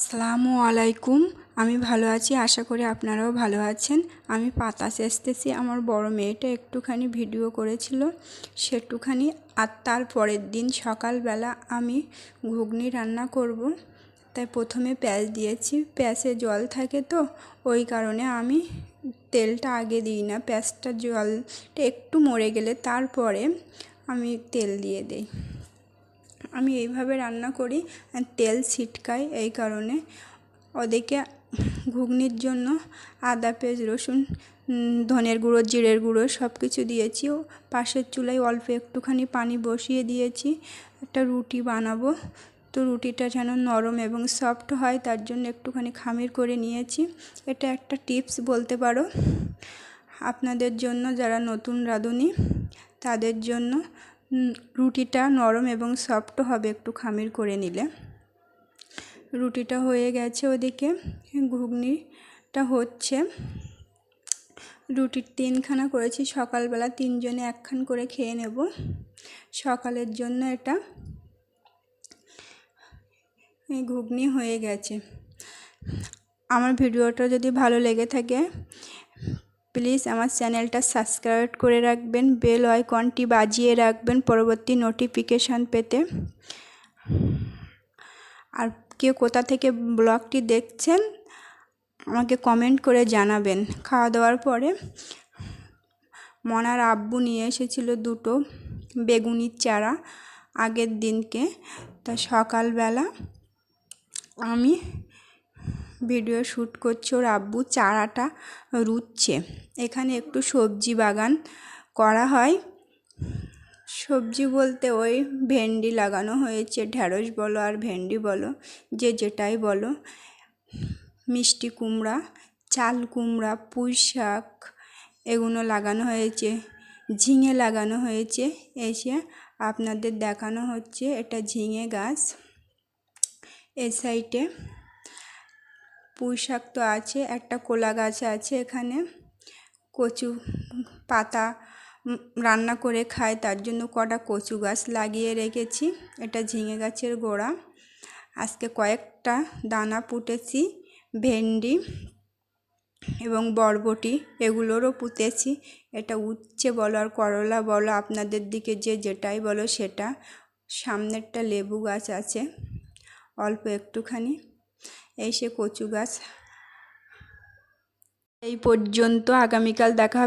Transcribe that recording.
আসসালামু আলাইকুম। আমি ভালো আছি, আশা করি আপনারাও ভালো আছেন। আমি পাতা সেচতেছি, আমার বড় মেয়েটা একটুখানি ভিডিও করেছিল, সেটুখানি। আর তার পরের দিন সকালবেলা আমি ঘুগনি রান্না করব, তাই প্রথমে পেঁয়াজ দিয়েছি। পেঁয়াজে জল থাকে তো, ওই কারণে আমি তেলটা আগে দিই না। পেঁয়াজটা জলটা একটু মরে গেলে তারপরে আমি তেল দিয়ে দিই। আমি এইভাবে রান্না করি তেল ছিটকাই এই কারণে। ওদিকে ঘুগনির জন্য আদা, পেঁয়াজ, রসুন ধনের গুঁড়ো, জিরের গুঁড়ো সব কিছু দিয়েছি। ও পাশের চুলায় অল্প একটুখানি পানি বসিয়ে দিয়েছি। একটা রুটি বানাবো। তো রুটিটা যেন নরম এবং সফট হয়, তার জন্য একটুখানি খামির করে নিয়েছি। এটা একটা টিপস বলতে পারো। আপনাদের জন্য যারা নতুন রাঁধুনি, তাদের জন্য রুটিটা নরম এবং সফট হবে একটু খামির করে নিলে। রুটিটা হয়ে গেছে ওদিকে, ঘুগনিটা হচ্ছে। রুটির তিনখানা করেছি, সকালবেলা তিনজনে একখান করে খেয়ে নেব। সকালের জন্য এটা ঘুগনি হয়ে গেছে। আমার ভিডিওটা যদি ভালো লেগে থাকে প্লিজ আমার চ্যানেলটা সাবস্ক্রাইব করে রাখবেন, বেল আইকনটি বাজিয়ে রাখবেন পরবর্তী নোটিফিকেশান পেতে। আর কেউ কোথা থেকে ব্লগটি দেখছেন, আমাকে কমেন্ট করে জানাবেন। খাওয়া দাওয়ার পরে মনার আব্বু নিয়ে এসেছিল দুটো বেগুনির চারা আগের দিনকে। তা সকালবেলা আমি ভিডিও শ্যুট করছে, ওর আব্বু চারাটা রুচ্ছে। এখানে একটু সবজি বাগান করা হয়। সবজি বলতে ওই ভেন্ডি লাগানো হয়েছে ঢ্যাঁড়স বলো আর ভেন্ডি বলো, যে যেটাই বলো। মিষ্টি কুমড়া, চাল কুমড়া, পুঁই শাক এগুলো লাগানো হয়েছে। ঝিঙে লাগানো হয়েছে। এসে আপনাদের দেখানো হচ্ছে, এটা ঝিঙে গাছ। এ সাইডে পুঁই শাক তো আছে, একটা কোলা গাছ আছে এখানে। কচু পাতা রান্না করে খায়, তার জন্য কটা কচু গাছ লাগিয়ে রেখেছি। এটা ঝিঙে গাছের গোড়া। আজকে কয়েকটা দানা পুঁতেছি, ভেন্ডি এবং বরবটি এগুলোরও পুঁতেছি। এটা উচ্ছে বলো আর করলা বলো, আপনাদের দিকে যে যেটাই বলো সেটা। সামনেরটা লেবু গাছ আছে, অল্প একটুখানি। এই সে কচু গাছ। এই পর্যন্ত আগামীকাল দেখা